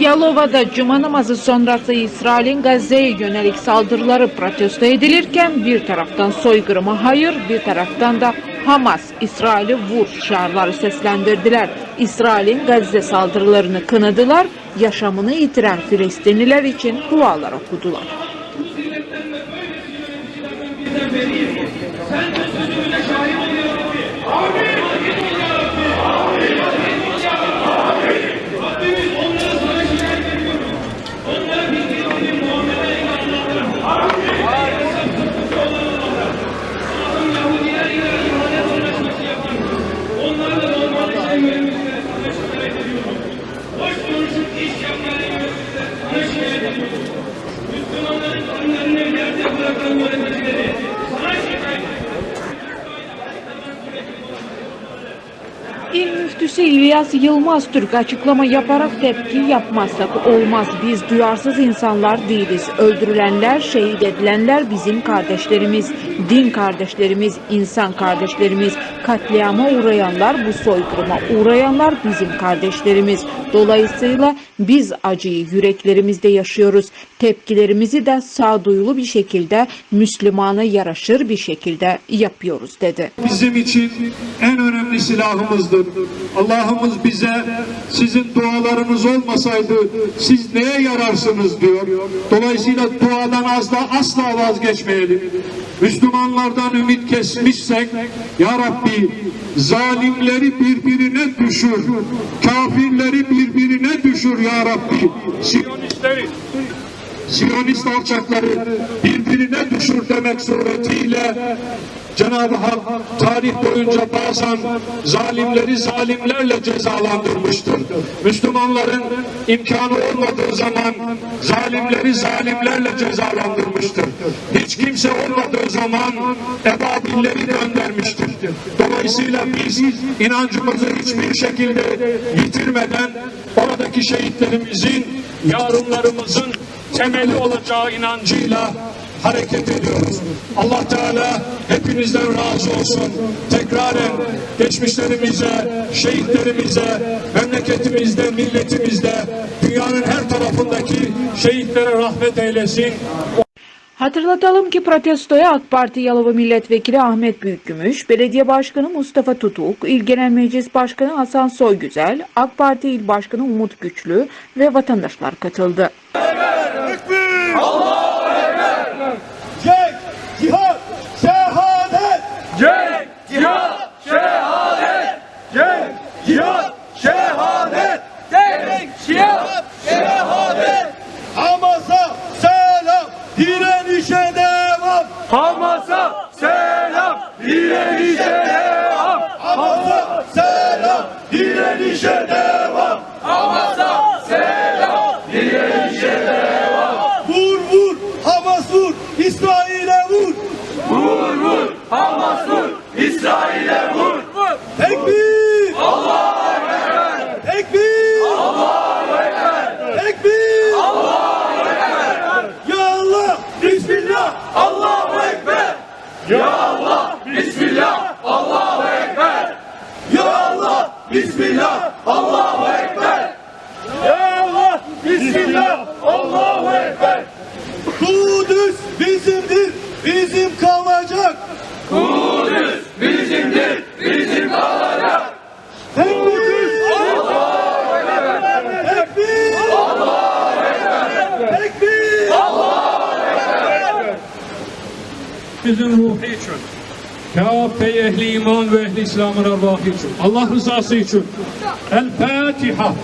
Yalova'da cuma namazı sonrası İsrail'in Gazze'ye yönelik saldırıları protesto edilirken bir taraftan soykırıma hayır, bir taraftan da Hamas, İsrail'i vur şiarları seslendirdiler. İsrail'in Gazze saldırılarını kınadılar, yaşamını yitiren Filistinliler için dualar okudular. İl müftüsü İlyas Yılmaz Türk açıklama yaparak tepki yapmazsak olmaz. Biz duyarsız insanlar değiliz. Öldürülenler, şehit edilenler bizim kardeşlerimiz, din kardeşlerimiz, insan kardeşlerimiz. Katliama uğrayanlar, bu soykırıma uğrayanlar bizim kardeşlerimiz. Dolayısıyla biz acıyı yüreklerimizde yaşıyoruz. Tepkilerimizi de sağduyulu bir şekilde Müslümana yaraşır bir şekilde yapıyoruz dedi. bizim için en önemli silahımızdır. Allah'ımız bize sizin dualarınız olmasaydı siz neye yararsınız diyor. Dolayısıyla duadan asla asla vazgeçmeyelim. Müslümanlardan ümit kesmişsek Ya Rabbi zalimleri birbirine düşür. Kafirleri birbirine düşür Ya Rabbi. Siyonistleri Siyonist alçakları birbirine düşür demek suretiyle Cenab-ı Hak tarih boyunca bazen zalimleri zalimlerle cezalandırmıştır. Müslümanların imkanı olmadığı zaman zalimleri zalimlerle cezalandırmıştır. Hiç kimse olmadığı zaman ebabilleri göndermiştir. Dolayısıyla biz inancımızı hiçbir şekilde yitirmeden oradaki şehitlerimizin, yarınlarımızın temeli olacağı inancıyla hareket ediyoruz. Allah Teala hepinizden razı olsun. Tekraren geçmişlerimize, şehitlerimize, memleketimizde, milletimizde, dünyanın her tarafındaki şehitlere rahmet eylesin. Hatırlatalım ki protestoya AK Parti Yalova Milletvekili Ahmet Büyükgümüş, Belediye Başkanı Mustafa Tutuk, İl Genel Meclis Başkanı Hasan Soygüzel, AK Parti İl Başkanı Umut Güçlü ve vatandaşlar katıldı. Cenk, direnişe devam. Hamas'a selam, direnişe devam! Hamas'a selam, direnişe devam. Hamas'a selam, direnişe devam! Vur vur, Hamas vur, İsrail'e vur. Vur vur, Hamas vur, İsrail'e vur! Tekbir. Allahu Ekber. Tekbir. Allahu Ekber. Tekbir. Allahu Ekber. Ya Allah, Bismillah. Allahu Ekber! Ya Allah, Bismillah, Allahu Ekber! Ya Allah, Bismillah. Allahu Ekber! Ya Allah, Bismillah, Allahu Ekber! Kudüs bizimdir, bizim kalacak. Kudüs bizimdir, bizim kalacak! Tekbir. Allahu Ekber. Tekbir. Allahu Ekber. Tekbir. Bizim ruhu için, kafe ehli iman ve ehli İslam'ın ervahı için, Allah rızası için. El Fatiha.